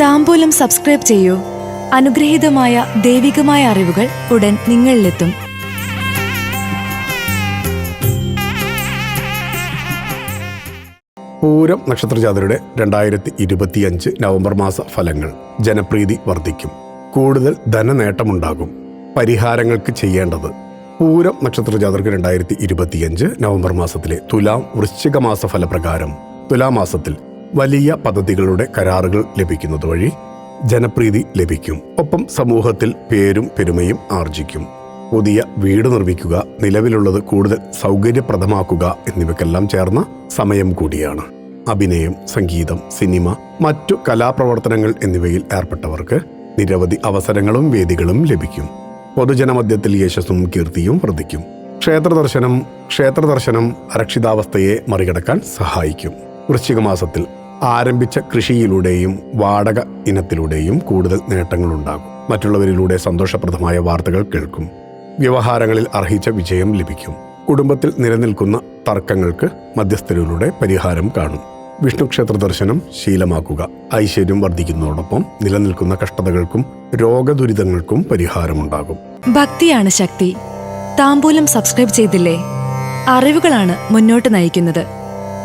താമ്പൂലം subscribe ചെയ്യൂ. അനുഗ്രഹീതമായ ദൈവികമായ അറിവുകൾ ഉടൻ നിങ്ങളിലെത്തും. പൂരം നക്ഷത്രജാതരുടെ രണ്ടായിരത്തി ഇരുപത്തിയഞ്ച് നവംബർ മാസ ഫലങ്ങൾ ജനപ്രീതി വർദ്ധിക്കും. കൂടുതൽ ധനനേട്ടമുണ്ടാകും. പരിഹാരങ്ങൾക്ക് ചെയ്യേണ്ടത് പൂരം നക്ഷത്രജാതർക്ക് രണ്ടായിരത്തി ഇരുപത്തിയഞ്ച് നവംബർ മാസത്തിലെ തുലാം വൃശ്ചിക മാസ ഫലപ്രകാരം. തുലാമാസത്തിൽ വലിയ പദ്ധതികളുടെ കരാറുകൾ ലഭിക്കുന്നത് വഴി ജനപ്രീതി ലഭിക്കും. ഒപ്പം സമൂഹത്തിൽ പേരും പെരുമയും ആർജിക്കും. പുതിയ വീട് നിർമ്മിക്കുക നിലവിലുള്ളത് കൂടുതൽ സൗകര്യപ്രദമാക്കുക എന്നിവയ്ക്കെല്ലാം ചേർന്ന സമയം കൂടിയാണ്. അഭിനയം സംഗീതം സിനിമ മറ്റു കലാപ്രവർത്തനങ്ങൾ എന്നിവയിൽ ഏർപ്പെട്ടവർക്ക് നിരവധി അവസരങ്ങളും വേദികളും ലഭിക്കും. പൊതുജനമധ്യത്തിൽ യശസ്സും കീർത്തിയും വർദ്ധിക്കും. ക്ഷേത്രദർശനം ക്ഷേത്രദർശനം ക്ഷേത്ര അരക്ഷിതാവസ്ഥയെ മറികടക്കാൻ സഹായിക്കും. വൃശ്ചിക മാസത്തിൽ ആരംഭിച്ച കൃഷിയിലൂടെയും വാടക ഇനത്തിലൂടെയും കൂടുതൽ നേട്ടങ്ങൾ ഉണ്ടാകും മറ്റുള്ളവരിലൂടെ സന്തോഷപ്രദമായ വാർത്തകൾ കേൾക്കും. വ്യവഹാരങ്ങളിൽ അർഹിച്ച വിജയം ലഭിക്കും. കുടുംബത്തിൽ നിലനിൽക്കുന്ന തർക്കങ്ങൾക്ക് മധ്യസ്ഥരിലൂടെ പരിഹാരം കാണും. വിഷ്ണു ക്ഷേത്ര ദർശനം ശീലമാക്കുക. ഐശ്വര്യം വർദ്ധിക്കുന്നതോടൊപ്പം നിലനിൽക്കുന്ന കഷ്ടതകൾക്കും രോഗദുരിതങ്ങൾക്കും പരിഹാരമുണ്ടാകും. ഭക്തിയാണ് ശക്തി. താമ്പൂലം സബ്സ്ക്രൈബ് ചെയ്തില്ലേ? അറിവുകളാണ് മുന്നോട്ട് നയിക്കുന്നത്.